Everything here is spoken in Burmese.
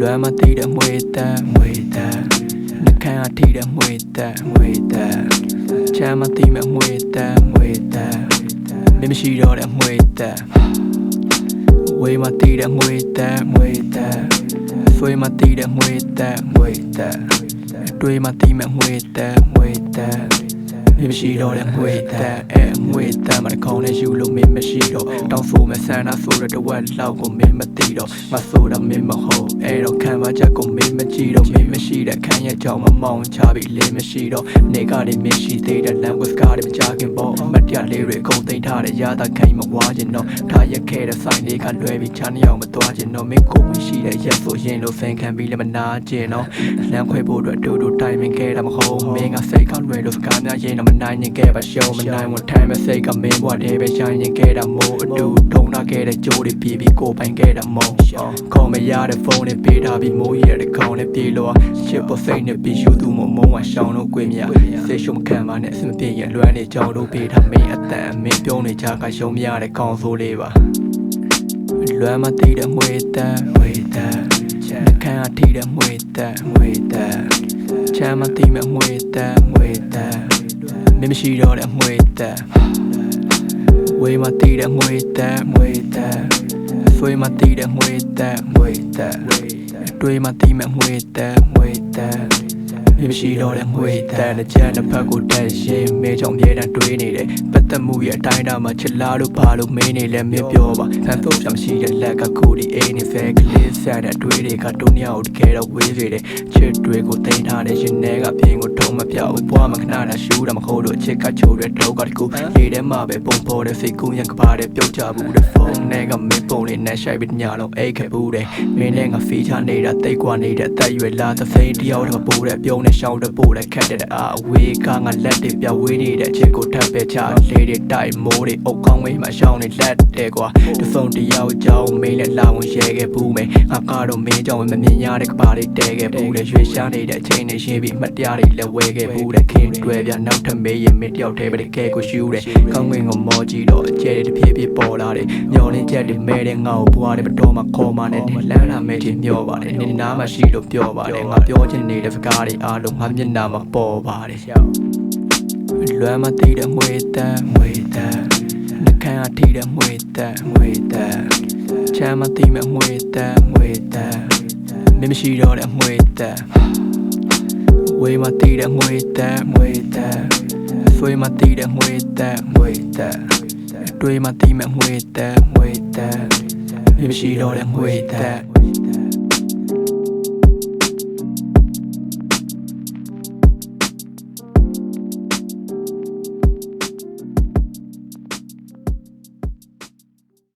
လွမ်းမသိတဲ့မွေတမ်းမွေတမ်းနှခမ်းအထိတဲ့မွေတမ်းမွေတမ်းချမ်းမသိမဲ့မွေတမ်းမွေတမ်းမင်းမရှိတော့တဲ့မွေတမ်းဝေးမသိတဲ့မွေတမ်းမွေတမ်းဆွေးမသိတဲ့မွေတမ်းမွေတမ်းတွေးမသိမဲ့မွေတမ်းမွေတမ်း မင်းမရှိတော့တဲ့ငွေတန်အဲငွေတန်မတကောင်းနဲ့ယူလို့မင်းမရှိတော့တောင်းဆိုမဲ့ဆန္ဒဆိုတဲ့တဝက်လောက်ကိုမင်းမသိတော့ငါဆိုတာမင်းမဟုတ်အဲ့တော့ခံပါချက်ကိုမင်းမကြည့်တော့ မင်းမရှိတဲ့ခံရကြောင်မမောင်းချပြီးလေးမရှိတော့နေကနေမင်းရှိသေးတဲ့ language ကားတွေမကြခင်ပေါ့အမတ်တရလေးတွေကုန်သိမ်းထားတဲ့ရတာခိုင်းမဝါခြင်းတော့ထားရက်ခဲ့တဲ့ဆိုင်လေးကလွဲပြီးချားနေအောင်မသွားခြင်းတော့မင်းကိုမရှိတဲ့ရက်ဆိုရင်လို့ဖန်ခံပြီးလည်းမနာခြင်းတော့လမ်းခွဲဖို့အတွက်တူတူတိုင်ပင်ခဲ့တာမဟုတ်မင်းကစိတ်ကောင်းလွယ်လို့စကားများရင်တော့မနိုင်ရင်ခဲ့ပါရှုံးမနိုင်ဝန်ထိုင်မစိတ်ကမင်းဘွားတဲ့ပဲရှိုင်းရင်ခဲ့တာမို့အတူထုံလာခဲ့တဲ့ကြိုးတွေပြေးပြီးကိုပိုင်ခဲ့တာမို့ခေါ်မရတဲ့ဖုန်းနဲ့ပေးထားပြီးမိုးရတဲ့ခေါင်းနဲ့ပြေးလို့ရှစ်ပေါ်စိတ်နဲ့ပြီးယူသူမမုံဝရှောင်းလို့ကွေမြစိတ်ရှုံခံပါနဲ့အစမပြေရင်လွမ်းနေကြောင်တို့ပေးထားမင်းအတန်မင်းပြုံးနေကြကရှုံမရတဲ့ခေါင်းဆိုးလေးပါလွမ်းမသိတဲ့ငွေတန်ငွေတန်ခံအထိတဲ့ငွေတန်ငွေတန်ချမ်းမသိမဲ့ငွေတန်ငွေတန်မင်းမရှိတော့တဲ့ငွေတန်ဝေးမသိတဲ့ငွေတန်ငွေတန်ဆွေးမသိတဲ့ငွေတန်ငွေတန် တွေးမသိမဲ့ငွေတန်ငွေတန် မင်းမရှိတော့တဲ့ငွေတန်တဲ့ချမ်းတစ်ဖက်ကိုတက်ရင်မဲကြောင့်မြဲတမ်းတွေးနေတယ်ပတ်သက်မှုရဲ့အတိုင်းအတာမှာချစ်လားလို့ဘာလို့မင်းနေလဲမင်းပြောပါဖန်တော့ချမရှိတဲ့လက်ကခုဒီအိမ်နေဖဲကလေးဆန်တဲ့အတွေးတွေကတုံးရအောင်တကယ်တော့ဝေးစေတယ်ချစ်တွေကိုတိန်ထားတဲ့ရင်ထဲကပြင်းကိုထုံးမပြောက်ဘွားမခဏတာရှူတာမဟုတ်လို့အချစ်ကချိုးတဲ့တော့ကတကူလေထဲမှာပဲပုံပေါ်တဲ့စိတ်ကူးရန်ကပါတဲ့ပြုတ်ကြဘူးတဲ့ဖုန်းနဲ့ကမင်းပုံလေးနဲ့ရှိုက်ပြီးညလုံးအိတ်ခဲ့ဘူးတဲ့မင်းနဲ့ငါဖီချနေတာတိတ်ကွာနေတဲ့အသက်ရွယ်လာသစိန်တယောက်တော့ပိုးတဲ့ပြုံးနဲ့ရှောင်းတဲ့ပို့တဲ့ခက်တဲ့အာအဝေးကငါလက်တွေပြဝေးနေတဲ့အချစ်ကိုထပ်ပဲချလေတွေတိုက်မိုးတွေအုပ်ကောင်းဝေးမှာရှောင်းနေလက်တဲ့ကွာတဖုန်းတယောက်ကြောင်းမင်းနဲ့လာဝင်ရဲခဲ့ဘူးမယ်ငါကတော့မင်းကြောင့်မမြင်ရတဲ့ကပါလေးတဲခဲ့ဘူးတဲ့ရွှေရှားနေတဲ့အချိန်နဲ့ရှင်းပြီးမှတ်တရားတွေလည်းဝဲခဲ့ဘူးတဲ့ခင်တွဲပြနောက်ထပ်မေးရင်မင်းတယောက်တည်းပဲတကယ်ကိုရှူးတယ်ကောင်းငင်ကိုမောကြည့်တော့အကျဲတွေတဖြည်းဖြည်းပေါ်လာတယ်မျောလင်းချက်တွေမဲတဲ့ငါ့ကိုဘွားတွေဘတော်မှာခေါ်มาနဲ့လမ်းလာမဲချင်မျောပါတယ်နေနားမှာရှိလို့ပြောပါတယ်ငါပြောချင်နေတဲ့စကားတွေအားလုံးငါမျက်နှာမှာပေါ်ပါတယ်လွမ်းမသိတဲ့ငွေတန်ငွေတန်နှခမ်းအထိတဲ့ငွေတန်ငွေတန်ချမ်းမသိမဲ့ငွေတန်ငွေတန်မင်းမရှိတော့တဲ့ငွေတန်ဝေးမသိတဲ့ငွေတန်ငွေတန်ဆွေးမသိတဲ့ငွေတန်ငွေတန်တွေးမသိမဲ့ငွေတန်ငွေတန်မင်းမရှိတော့တဲ့ငွေတန်